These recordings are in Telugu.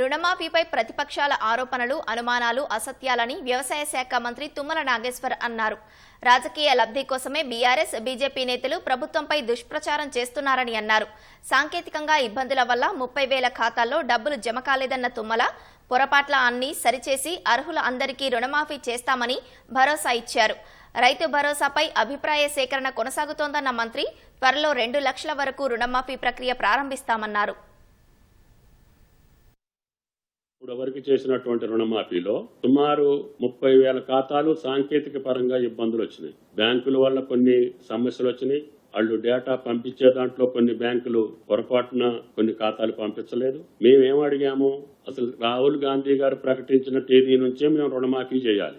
రుణమాఫీపై ప్రతిపక్షాల ఆరోపణలు అనుమానాలు అసత్యాలని వ్యవసాయ శాఖ మంత్రి తుమ్మల నాగేశ్వర్ అన్నారు. రాజకీయ లబ్ధి కోసమే బీఆర్ఎస్ బీజేపీ నేతలు ప్రభుత్వంపై దుష్ప్రచారం చేస్తున్నారని అన్నారు. సాంకేతికంగా ఇబ్బందుల వల్ల ముప్పై వేల ఖాతాల్లో డబ్బులు జమ కాలేదన్న తుమ్మల పొరపాట్ల అన్ని సరిచేసి అర్హుల అందరికీ రుణమాఫీ చేస్తామని భరోసా ఇచ్చారు. రైతు భరోసాపై అభిప్రాయ సేకరణ కొనసాగుతోందన్న మంత్రి త్వరలో రెండు లక్షల వరకు రుణమాఫీ ప్రక్రియ ప్రారంభిస్తామన్నారు. ఇప్పుడు వరకు చేసినటువంటి రుణమాఫీలో సుమారు ముప్పై వేల ఖాతాలు సాంకేతిక పరంగా ఇబ్బందులు వచ్చినాయి. బ్యాంకుల వల్ల కొన్ని సమస్యలు వచ్చినాయి. వాళ్ళు డేటా పంపించే దాంట్లో కొన్ని బ్యాంకులు పొరపాటున కొన్ని ఖాతాలు పంపించలేదు. మేమేం అడిగాము? అసలు రాహుల్ గాంధీ గారు ప్రకటించిన తేదీ నుంచే మేము రుణమాఫీ చేయాలి.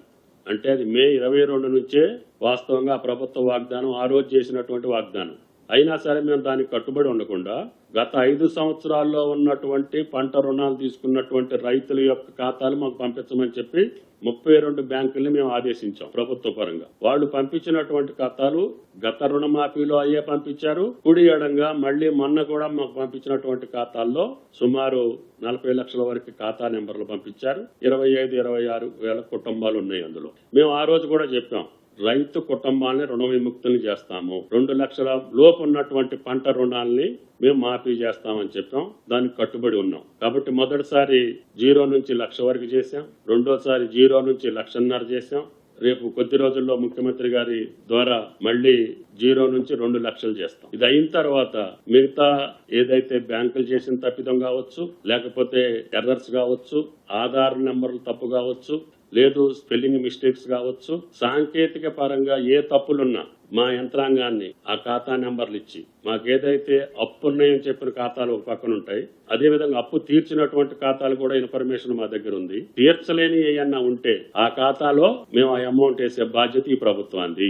అంటే అది మే ఇరవై రెండు నుంచే వాస్తవంగా ప్రభుత్వ వాగ్దానం ఆ రోజు చేసినటువంటి వాగ్దానం. అయినా సరే మేము దానికి కట్టుబడి ఉండకుండా గత ఐదు సంవత్సరాల్లో ఉన్నటువంటి పంట రుణాలు తీసుకున్నటువంటి రైతుల యొక్క ఖాతాలు మాకు పంపించమని చెప్పి ముప్పై రెండు బ్యాంకుల్ని మేము ఆదేశించాం ప్రభుత్వ పరంగా. వాళ్ళు పంపించినటువంటి ఖాతాలు గత రుణమాఫీలో అయ్యే పంపించారు. కుడి ఎడంగా మళ్ళీ మొన్న కూడా మాకు పంపించినటువంటి ఖాతాల్లో సుమారు నలభై లక్షల వరకు ఖాతా నెంబర్లు పంపించారు. ఇరవై ఐదు ఇరవై ఆరు వేల కుటుంబాలు ఉన్నాయి అందులో. మేము ఆ రోజు కూడా చెప్పాం. రైతు కుటుంబాన్ని రుణ విముక్తులు చేస్తాము. రెండు లక్షల లోపు ఉన్నటువంటి పంట రుణాల్ని మేము మాఫీ చేస్తామని చెప్పాం. దానికి కట్టుబడి ఉన్నాం. కాబట్టి మొదటిసారి జీరో నుంచి లక్ష వరకు చేశాం. రెండోసారి జీరో నుంచి లక్షన్నర చేశాం. రేపు కొద్ది రోజుల్లో ముఖ్యమంత్రి గారి ద్వారా మళ్ళీ జీరో నుంచి రెండు లక్షలు చేస్తాం. ఇది అయిన తర్వాత మిగతా ఏదైతే బ్యాంకులు చేసిన తప్పిదం కావచ్చు లేకపోతే ఎర్రర్స్ కావచ్చు ఆధార్ నెంబర్లు తప్పు కావచ్చు లేదు స్పెల్లింగ్ మిస్టేక్స్ కావచ్చు. సాంకేతిక పరంగా ఏ తప్పులున్నా మా యంత్రాంగాన్ని ఆ ఖాతా నెంబర్లు ఇచ్చి మాకేదైతే అప్పు ఉన్నాయని చెప్పిన ఖాతాలు ఒక పక్కన ఉంటాయి అదేవిధంగా అప్పు తీర్చినటువంటి ఖాతాలు కూడా ఇన్ఫర్మేషన్ మా దగ్గర ఉంది. తీర్చలేని ఏమన్నా ఉంటే ఆ ఖాతాలో మేము ఆ అమౌంట్ వేసే బాధ్యత ఈ ప్రభుత్వానికి